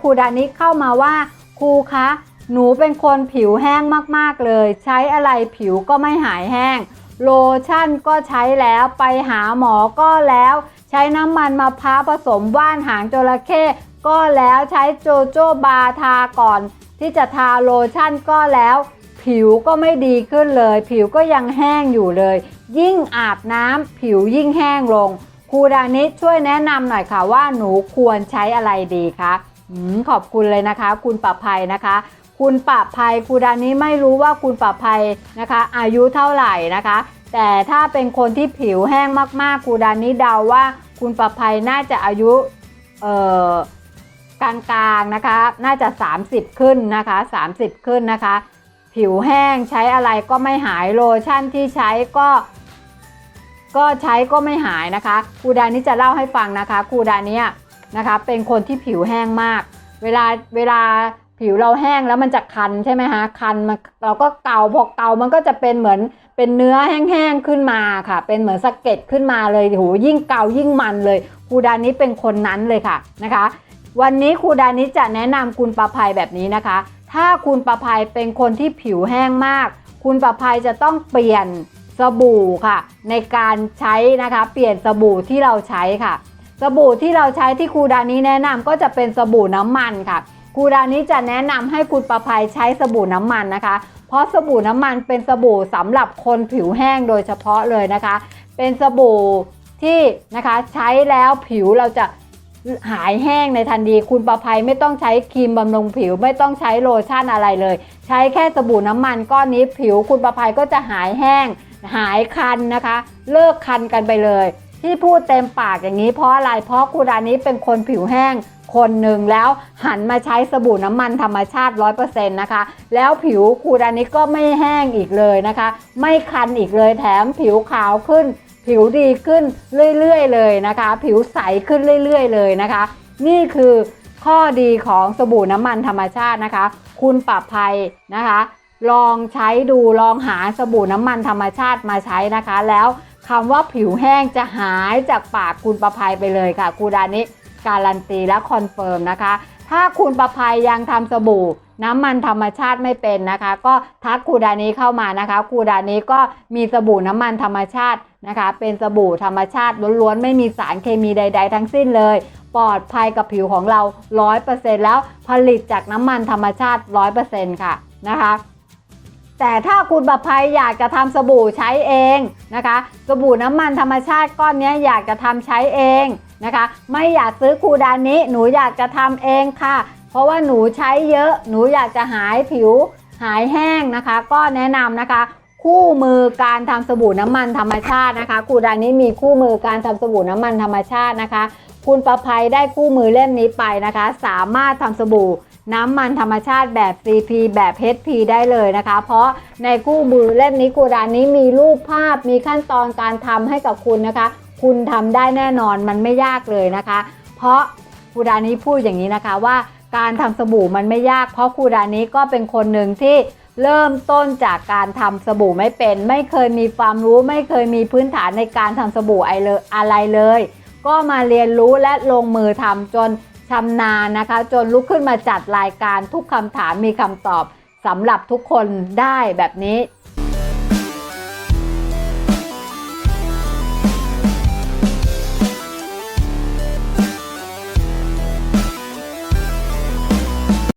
ครูดานิเข้ามาว่า ครูคะ หนูเป็นคนผิวแห้งมากๆเลย ใช้อะไรผิวก็ไม่หายแห้ง โลชั่นก็ใช้แล้วไปหาหมอก็แล้ว ใช้น้ำมันมะพร้าวผสมว่านหางจระเข้ก็แล้วใช้โจโจบาทาก่อน ที่จะทาโลชั่นก็แล้ว ผิวก็ไม่ดีขึ้นเลย ผิวก็ยังแห้งอยู่เลย ยิ่งอาบน้ำผิวยิ่งแห้งลงครูดานิช่วยแนะนำหน่อยค่ะว่าหนูควรใช้อะไรดีคะ ขอบคุณเลยนะคะ คุณปรับภัยนะคะ คุณปรับภัยคูดานิไม่รู้ว่าคุณปรับภัยนะคะ อายุเท่าไหร่นะคะ แต่ถ้าเป็นคนที่ผิวแห้งมากๆคูดานิเดาว่าคุณปรับภัยน่าจะอายุเอ่อกลางๆนะคะ น่าจะ 30 ขึ้นนะคะ 30 ขึ้นนะคะ ผิวแห้งใช้อะไรก็ไม่หายโลชั่นที่ใช้ก็ ก็ใช้ก็ไม่หายนะคะครูดานี้จะเล่าให้ฟังนะคะครูดานี้ นะคะเป็นคนที่ผิวแห้งมาก เวลาเวลาผิวเราแห้งแล้วมันจะคันใช่ไหมคะคันมันเราก็เกาพอเกามันก็จะเป็นเหมือนเป็นเนื้อแห้งๆขึ้นมาค่ะ เป็นเหมือนสะเก็ดขึ้นมาเลยโหยิ่งเกายิ่งมันเลยครูดานี้เป็นคนนั้นเลยค่ะนะคะ วันนี้ครูดานิจะแนะนำคุณประภัยแบบนี้นะคะ ถ้าคุณประภัยเป็นคนที่ผิวแห้งมาก คุณประภัยจะต้องเปลี่ยนสบู่ค่ะ ในการใช้นะคะ เปลี่ยนสบู่ที่เราใช้ค่ะ สบู่ที่เราใช้ที่ครูดานิแนะนำก็จะเป็นสบู่น้ำมันค่ะครูดานิจะแนะนำให้คุณประภัยใช้สบู่น้ำมันนะคะ เพราะสบู่น้ำมันเป็นสบู่สำหรับคนผิวแห้งโดยเฉพาะเลยนะคะ เป็นสบู่ที่นะคะใช้แล้วผิวเราจะหายแห้งในทันทีคุณประภัยไม่ต้องใช้ครีมบำรุงผิวไม่ต้องใช้โลชั่นอะไรเลย ใช้แค่สบู่น้ำมันก้อนนี้ผิวคุณประภัยก็จะหายแห้ง หายคันนะคะ เลิกคันกันไปเลย ที่พูดเต็มปากอย่างนี้เพราะอะไร เพราะคุณดานี้เป็นคนผิวแห้งคนหนึ่งแล้วหันมาใช้สบู่น้ำมันธรรมชาติ 100%นะคะ แล้วผิวคูดานี้ก็ไม่แห้งอีกเลยนะคะ ไม่คันอีกเลยแถมผิวขาวขึ้น ผิวดีขึ้นเรื่อยๆเลยนะคะ ผิวใสขึ้นเรื่อยๆเลยนะคะ นี่คือข้อดีของสบู่น้ำมันธรรมชาตินะคะ คุณปรับภัยนะคะ ลองใช้ดูลองหาสบู่น้ำมันธรรมชาติมาใช้นะคะแล้ว คำว่าผิวแห้งจะหายจากปากคุณประภัยไปเลยค่ะครูดานิการันตีและคอนเฟิร์มนะคะ ถ้าคุณประภัยยังทำสบู่น้ำมันธรรมชาติไม่เป็นนะคะ ก็ทักครูดานี้เข้ามานะคะครูดานี้ก็มีสบู่น้ำมันธรรมชาตินะคะ เป็นสบู่ธรรมชาติล้วนๆไม่มีสารเคมีใด ๆ ทั้งสิ้นเลย ปลอดภัยกับผิวของเรา 100%แล้วผลิตจากน้ำมันธรรมชาติ 100%ค่ะนะคะ แต่ถ้าคุณประภัยอยากจะทำสบู่ใช้เองนะคะ สบู่น้ำมันธรรมชาติก้อนนี้อยากจะทำใช้เองนะคะ ไม่อยากซื้อคูดานิหนูอยากจะทำเองค่ะ เพราะว่าหนูใช้เยอะ หนูอยากจะหายผิวหายแห้งนะคะ ก็แนะนำนะคะ คู่มือการทำสบู่น้ำมันธรรมชาตินะคะคูดานิมีคู่มือการทำสบู่น้ำมันธรรมชาตินะคะ คุณประภัยได้คู่มือเล่มนี้ไปนะคะ สามารถทำสบู่ น้ำมันธรรมชาติแบบ CP แบบ HP ได้เลยนะคะ เพราะในคู่มือเล่มนี้กูดานนี้มีรูปภาพมีขั้นตอนการทำให้กับคุณนะคะ คุณทำได้แน่นอนมันไม่ยากเลยนะคะ เพราะคูดานี้พูดอย่างนี้นะคะว่าการทำสบู่มันไม่ยาก เพราะครูดานี้ก็เป็นคนหนึ่งที่เริ่มต้นจากการทำสบู่ไม่เป็น ไม่เคยมีความรู้ ไม่เคยมีพื้นฐานในการทำสบู่อะไรเลย ก็มาเรียนรู้และลงมือทำจน ชำนาญนะคะ จนลุกขึ้นมาจัดรายการทุกคำถามมีคำตอบสำหรับทุกคนได้แบบนี้